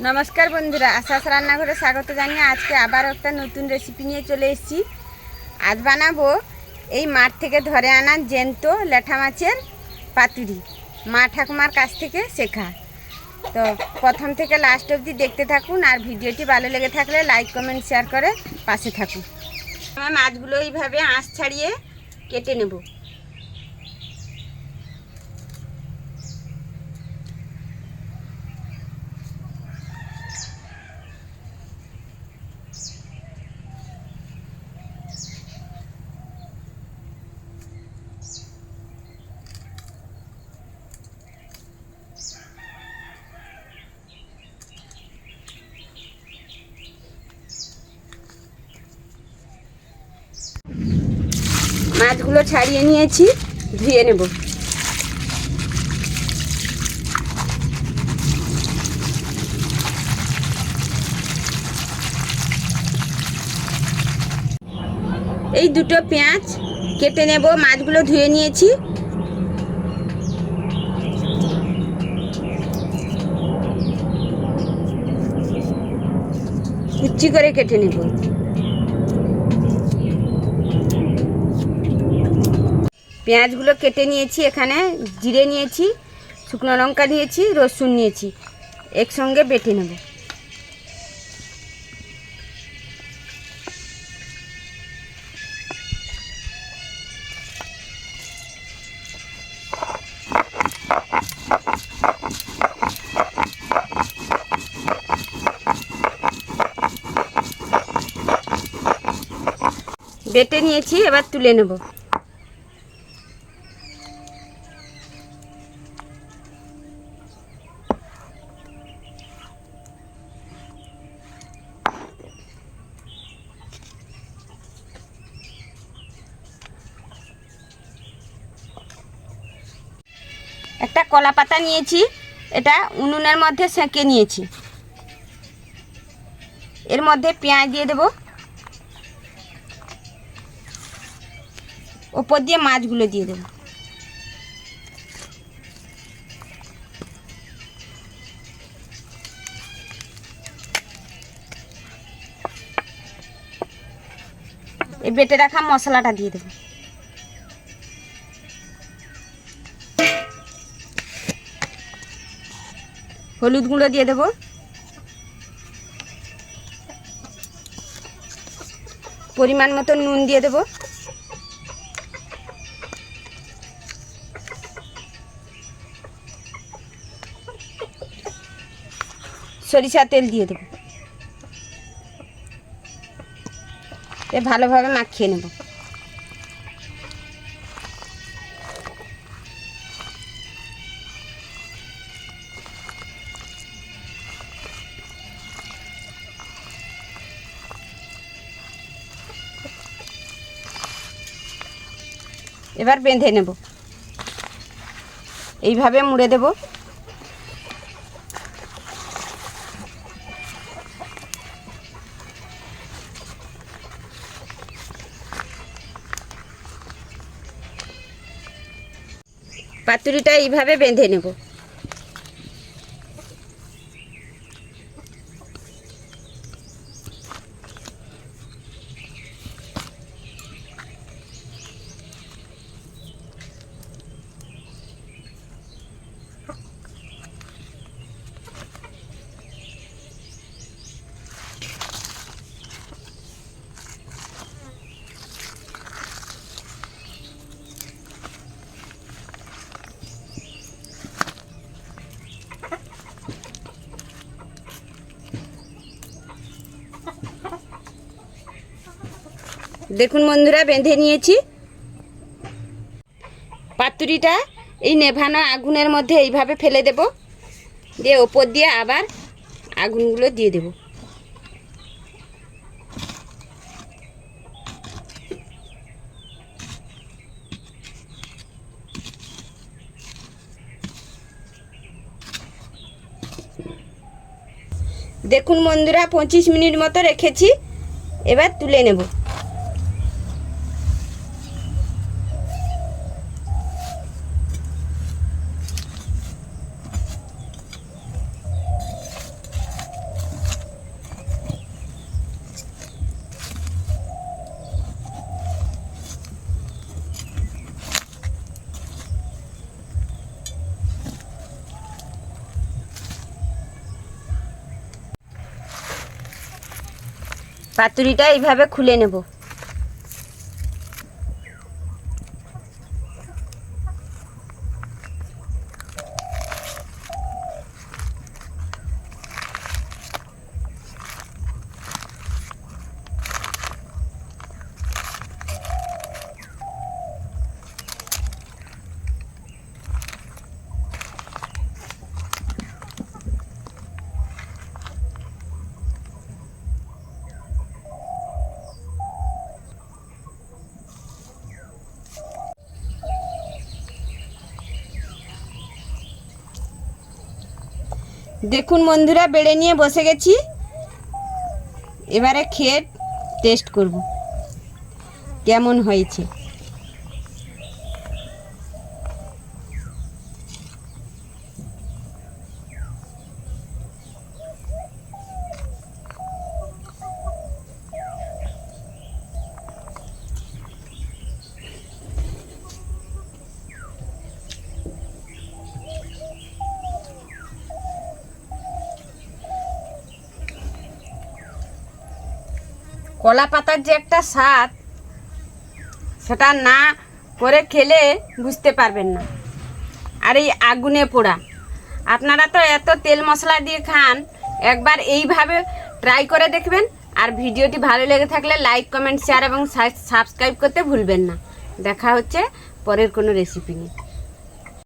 নমস্কার বন্ধুরা, আশাস রান্নাঘরে স্বাগত জানিয়ে আজকে আবার একটা নতুন রেসিপি নিয়ে চলে এসেছি। আজ বানাবো এই মাঠ থেকে ধরে আনা জ্যান্ত ল্যাঠা মাছের পাতুরি। মা ঠাকুমার কাছ থেকে শেখা। তো প্রথম থেকে লাস্ট অবধি দেখতে থাকুন আর ভিডিওটি ভালো লেগে থাকলে লাইক কমেন্ট শেয়ার করে পাশে থাকুন। আমি মাছগুলো এইভাবে আঁশ ছাড়িয়ে কেটে নেব। মাছগুলো ছাড়িয়ে নিয়েছি, ধুয়ে নেব। এই দুটো পেঁয়াজ কেটে নেব, মাছগুলো ধুয়ে নিয়েছি। কুচি করে কেটে নেব। পেঁয়াজগুলো কেটে নিয়েছি এখানে, জিরে নিয়েছি, শুকনো লঙ্কা নিয়েছি রসুন নিয়েছি, একসঙ্গে বেটে নেব। বেটে নিয়েছি, এবার তুলে নেব। একটা কলা পাতা নিয়েছি, এটা উনুনের মধ্যে সেঁকে নিয়েছি। এর মধ্যে পেঁয়াজ দিয়ে দেব। ওপর দিয়ে মাছগুলো দিয়ে দেব। এই বেটে রাখা মশলাটা দিয়ে দেবো। হলুদ গুঁড়ো দিয়ে দেবো। পরিমাণ মতো নুন দিয়ে দেবো। সরিষা তেল দিয়ে দেবো। এ ভালোভাবে মাখিয়ে নেব। এবার বেঁধে নেব। এইভাবে মুড়ে দেব। পাতুরিটা এইভাবে বেঁধে নেব। দেখুন বন্ধুরা, বেঁধে নিয়েছি। পাতুরিটা এই নেভানো আগুনের মধ্যে এইভাবে ফেলে দেব। দিয়ে ওপর দিয়ে আবার আগুনগুলো দিয়ে দেব। দেখুন বন্ধুরা, পঁচিশ মিনিট মতো রেখেছি। এবার তুলে নেব। পাতুরিটা এইভাবে খুলে নেব। দেখুন বন্ধুরা বেড়ে নিয়ে বসে গেছি। এবারে খেয়ে টেস্ট করব। কেমন হয়েছে? কলা পাতার যে একটা স্বাদ, সেটা না করে খেলে বুঝতে পারবেন না। আর এই আগুনে পোড়া। আপনারা তো এত তেল মশলা দিয়ে খান, একবার এইভাবে ট্রাই করে দেখবেন। আর ভিডিওটি ভালো লেগে থাকলে লাইক কমেন্ট শেয়ার এবং সাবস্ক্রাইব করতে ভুলবেন না। দেখা হচ্ছে পরের কোনো রেসিপি নিয়ে।